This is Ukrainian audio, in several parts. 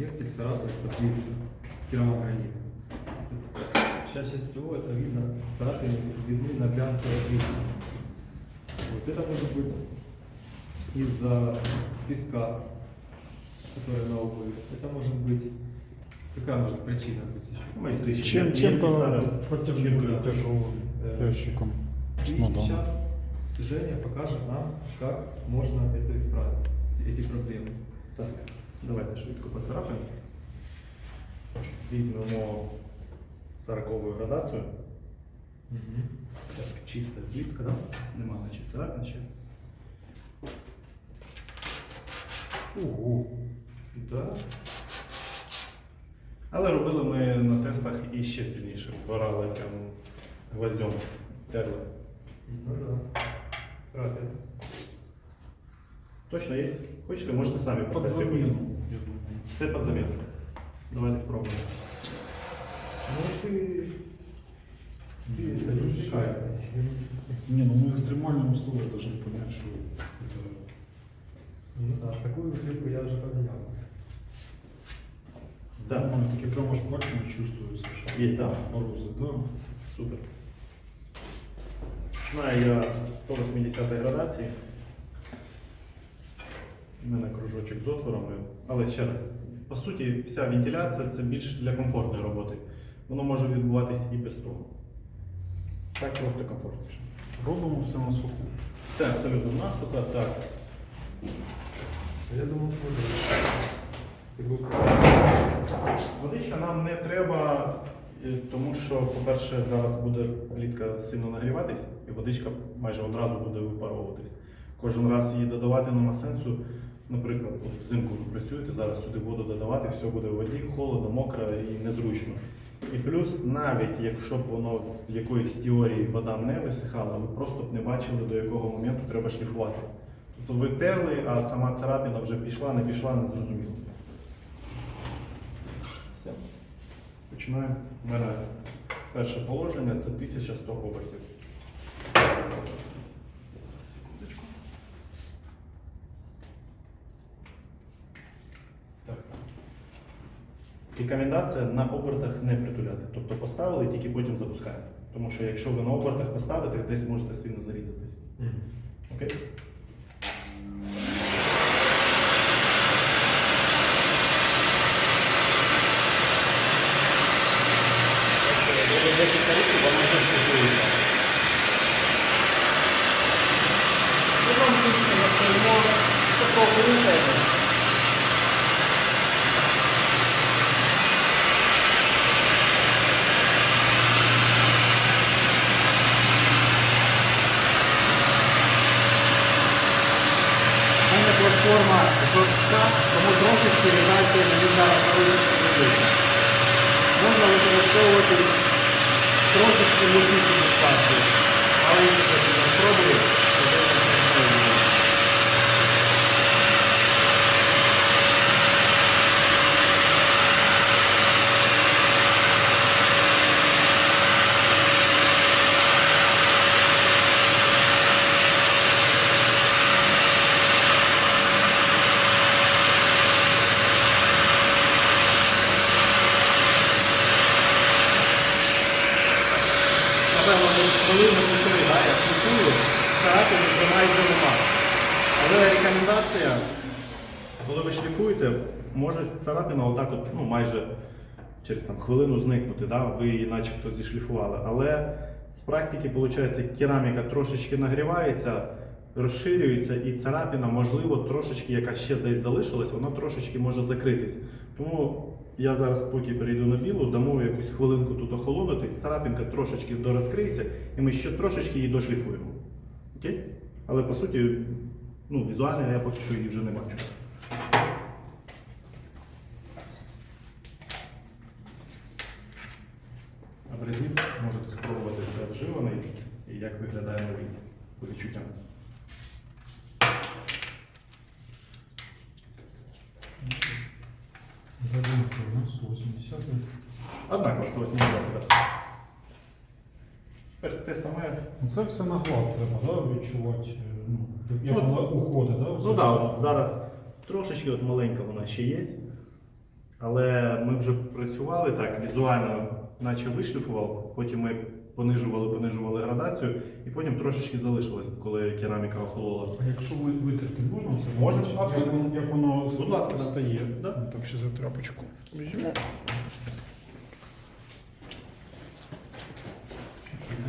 объекте царапается плитка, керамогранит. Чаще всего это видно, царапины видны на глянцевой плитке. Вот это может быть из-за песка, который на обуви. Это может быть, какая может причина быть еще? Майстри ще Чем, є, чем-то які ставлять протяжным, чітко. тяжелым Э, ящиком. И чемоданом. сейчас Женя покажет нам, как можно это исправить, эти проблемы. Так, Давайте швидко поцарапаємо. Візьмемо 40 градацію. Так, чиста плітка, да? Нема наче царапин ще. Ого. Да. Але робили ми на тестах і ще сильніше. Варали прям гвоздем, терли. Ну да. Царапин. Точно є? Хочете, можете самі поставити. замену, якусь. я думаю. Це під заміну. Давайте спробуємо. Ну ты... Ты это не увлекайся. Не, ну мы экстремальные условия должны понять, что это... Ну да, такую клипку я уже поменял. Да. Нормально, такие прям аж пальцами чувствуется, что Є, так. морозы, да? Супер. Починаю я з 180 градації. У мене кружочок з отворами. Але ще раз, по суті, вся вентиляція це більш для комфортної роботи. Воно може відбуватись і без того. Так просто комфортніше. Робимо все на суху. Все абсолютно насухо, так. Я что ты Водичка нам не треба, е, тому що, по-перше, зараз буде плітка сильно нагріватись, і водичка майже одразу буде випаровуватись. Кожен раз її додавати нема сенсу. Наприклад, взимку ви працюєте, зараз сюди воду додавати, все буде в воді, холодно, мокро і незручно. І плюс, навіть якщо б воно в якоїсь теорії вода не висихала, ви просто б не бачили, до якого моменту треба шліфувати. Тобто ви терли, а сама царапіна вже пішла, не пішла, не зрозуміло. Все. Починаємо. Мене перше положення це 1100 обертів. Рекомендація на обертах не притуляти. Тобто поставили, тільки потім запускаємо. Тому що якщо ви на обертах поставите, десь можете сильно. Окей? Років вона вже спілкується. Ну, це трохи рухаємо. Платформа жорстка, тому трошечки редакція мені зараз робити. Можна використовувати трошечки мультичну дистанцію. Але якщо я спробую, то це не можна. Напевно, десь хвилину півтори, да, я слухаю, старати не тримається нема. Але рекомендація, коли ви шліфуєте, може царапина отак от, ну, майже через там, хвилину зникнути, да? ви її начебто зішліфували. Але з практики, виходить, кераміка трошечки нагрівається, розширюється, і царапина, можливо, трошечки, яка ще десь залишилась, вона трошечки може закритись. Тому я зараз, поки перейду на білу, дамо якусь хвилинку тут охолонути, царапінка трошечки дорозкриється, і ми ще трошечки її дошліфуємо. Окей? Але по суті, ну, візуально я поки що її вже не бачу. Абразив можете спробувати це вживаний і як виглядає новий по відчуттям. Гадинка у нас 180 Однаково 180 так. Тепер те саме. Ну, Це все на глаз треба, да, відчувати, е, ну, як Ну, уходить, да? Ну все так, це? от зараз трошечки от маленька вона ще є. Але ми вже працювали так, візуально, наче вишліфував, потім ми понижували, понижували градацію, і потім трошечки залишилось, коли кераміка охолола. А якщо ви витерти можна це? Можемо, Як абсолютно. воно- Як воно Будь ласка, да. стає? Да. Так, ще за тряпочку. Візьму.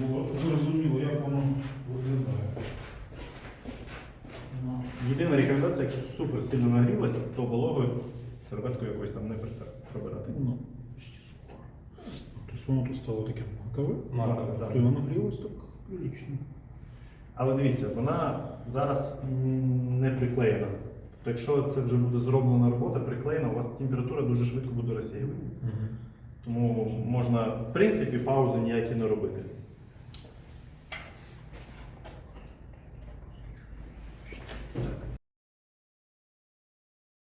Було зрозуміло, як воно виглядає. Ну, Єдина рекомендація, якщо супер сильно нагрілась, то вологою серветкою якоюсь там не пробирати. Ну, почти сухо. Тобто воно тут стало таке матове. Матове, Так, То воно грілось так прилично. Але дивіться, вона зараз не приклеєна. Тобто, якщо це вже буде зроблена робота, приклеєна, у вас температура дуже швидко буде розсіювати. Тому можна, в принципі, паузи ніякі не робити.